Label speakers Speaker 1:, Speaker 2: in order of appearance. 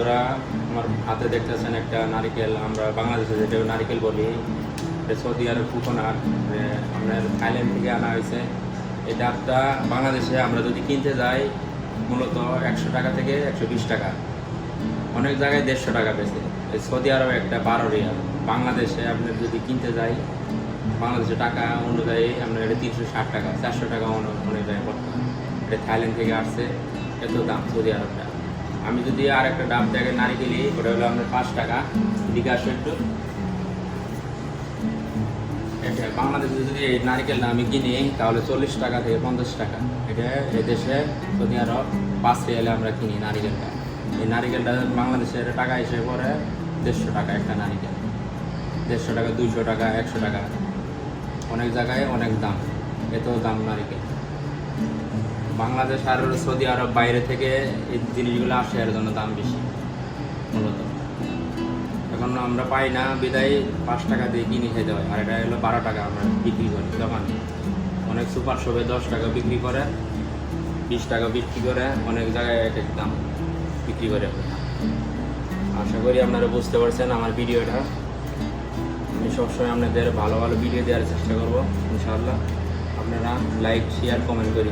Speaker 1: বন্ধুরা, আমার হাতে দেখতেছেন একটা নারিকেল, আমরা বাংলাদেশে যেটা নারিকেল বলি সৌদি আরব কুকোনাট আপনার থাইল্যান্ড থেকে আনা হয়েছে। এই ডাবটা বাংলাদেশে আমরা যদি কিনতে যাই, মূলত একশো টাকা থেকে একশো বিশ টাকা। অনেক জায়গায় দেড়শো টাকা বেশি। এই সৌদি আরবে একটা বারো রিয়াল। বাংলাদেশে আপনি যদি কিনতে যাই, বাংলাদেশে টাকা অনুযায়ী আপনার এটা তিনশো ষাট টাকা, চারশো টাকা অনু- অনুযায়ী হয় এটা থাইল্যান্ড থেকে আসছে, এত দাম সৌদি আরবটা। আমি যদি আর একটা ডাব দেখে নারিকেলি ওটা হলো আপনার পাঁচ টাকা। আসো একটু। এটা বাংলাদেশে যদি এই নারিকেলটা আমি কিনি, তাহলে চল্লিশ টাকা থেকে পঞ্চাশ টাকা। এটা এই দেশে, সৌদি আরব, পাঁচ রিয়ালে আমরা কিনি নারিকেলটা। এই নারিকেলটা বাংলাদেশের টাকা হিসেবে পরে দেড়শো টাকা একটা নারিকেল। দেড়শো টাকা, দুইশো টাকা, একশো টাকা। অনেক জায়গায় অনেক দাম। এত দাম নারিকেল। বাংলাদেশ আর সৌদি আরব বাইরে থেকে এই জিনিসগুলো আসে এর জন্য দাম বেশি, মূলত। এখন আমরা পাই না, বিদায় পাঁচ টাকা দিয়ে কিনে খেতে হয়, আর এটা হলো বারো টাকা আমরা বিক্রি করি দোকানে। অনেক সুপার শপে দশ টাকা বিক্রি করে, বিশ টাকা বিক্রি করে, অনেক জায়গায় এক এক দাম বিক্রি করে আশা করি আপনারা বুঝতে পারছেন আমার ভিডিওটা। আমি সবসময় আপনাদের ভালো ভালো ভিডিও দেওয়ার চেষ্টা করব, ইনশাআল্লাহ। আপনারা লাইক শেয়ার কমেন্ট করি